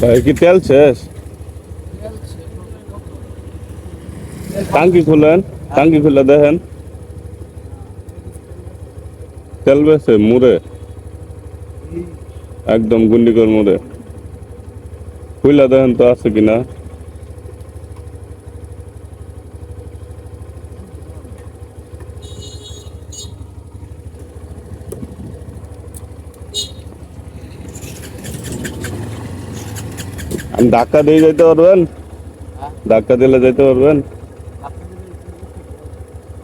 কি তেল শেষ? টাঙ্কি খুলেন, টাঙ্কি খুলে দেখেন। তেল বেছে মুড়ে। একদম গুন্ডিকর মুড়ে। খুলে দেখেন তো আছে কিনা। ধাক্কা দিয়ে যেতে পারবেন? ধাক্কা দিলে যেতে পারবেন?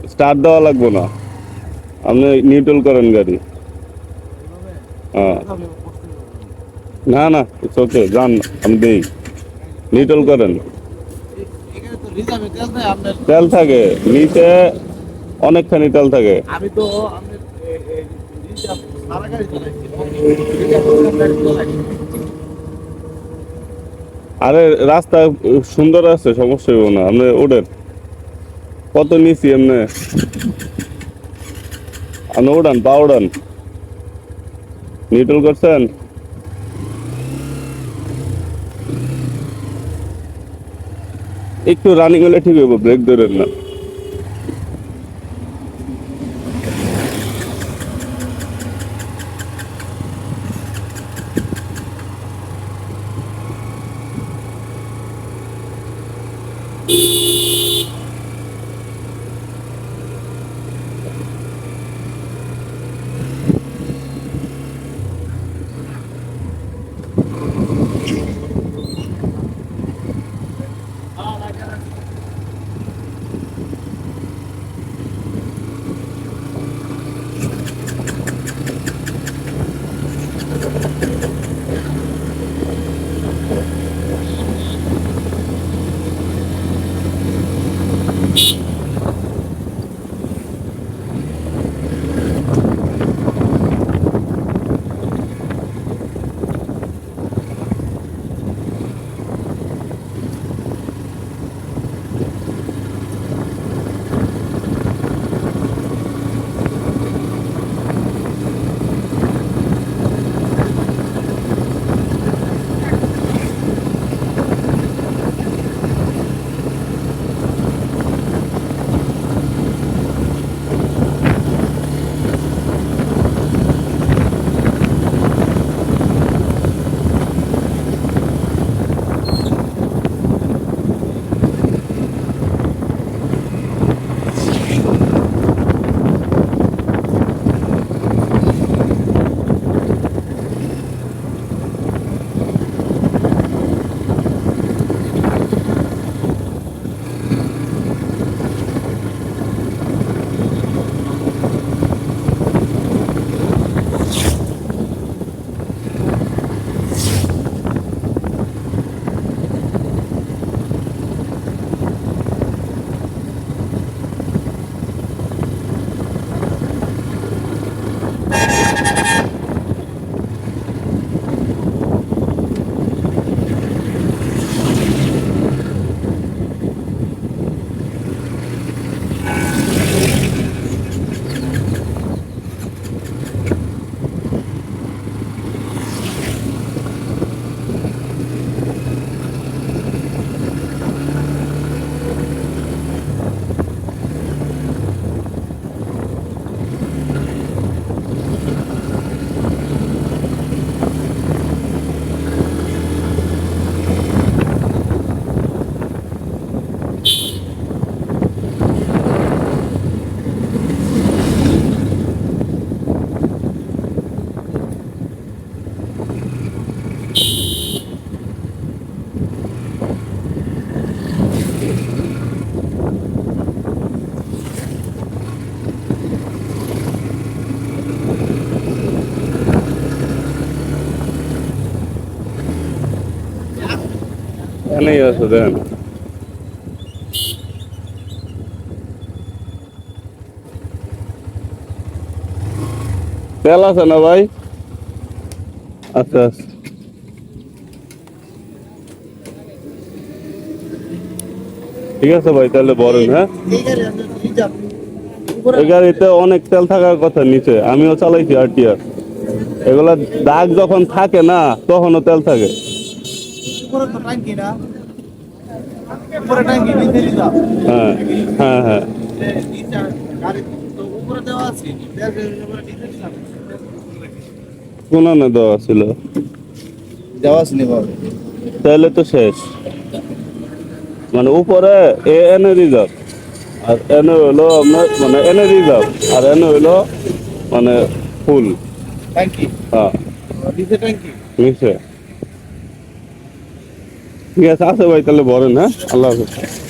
স্টার্ট দেওয়া লাগবে না। আপনি নিউট্রাল করেন গাড়ি। হ্যাঁ। না না ইটস ওকে যান, আমি দিই। নিউট্রাল করেন। তেল থাকে, নিচে অনেকখানি তেল থাকে। আমি তো এ- এ- রিজার্ভ সারা গাড়ি চালাইছি রিজার্ভ গাড়ি চালাইছি আরে রাস্তা সুন্দর আছে, সমস্যা হইব না। আপনি ওডেন কত নিছি এমনি? আপনি উড়ান পা উড়ান নিউট্রাল করছেন? একটু রানিং হলে ঠিক হইব, ব্রেক ধরেন না। এখানেই আছে, দেন। তেল আছে না ভাই? আচ্ছা আচ্ছা ঠিক আছে ভাই, তাহলে বলেন হ্যাঁ? এই গাড়িতে অনেক তেল থাকার কথা নিচে, আমিও চালাইছি আরটিআর এগুলা দাগ যখন থাকে না, তখনও তেল থাকে। উপরে তো ট্যাঙ্কি না উপরে ট্যাঙ্কি নিচে রিজার্ভ হ্যাঁ হ্যাঁ হ্যাঁ। যে নিচে গাড়ি তো উপরে দেওয়া আছে উপরে নিচে দেওয়া ছিল? দেওয়া আছে তাহলে তো শেষ। মানে উপরে এ এনে রিজার্ভ আর এনে হইল আপনার মানে এনে রিজার্ভ আর এনে হইল মানে ফুল হ্যাঁ। নিচে ট্যাঙ্কি নিচে। ঠিক আছে আছে ভাই তাহলে বলেন হ্যাঁ? আল্লাহ হাফেজ।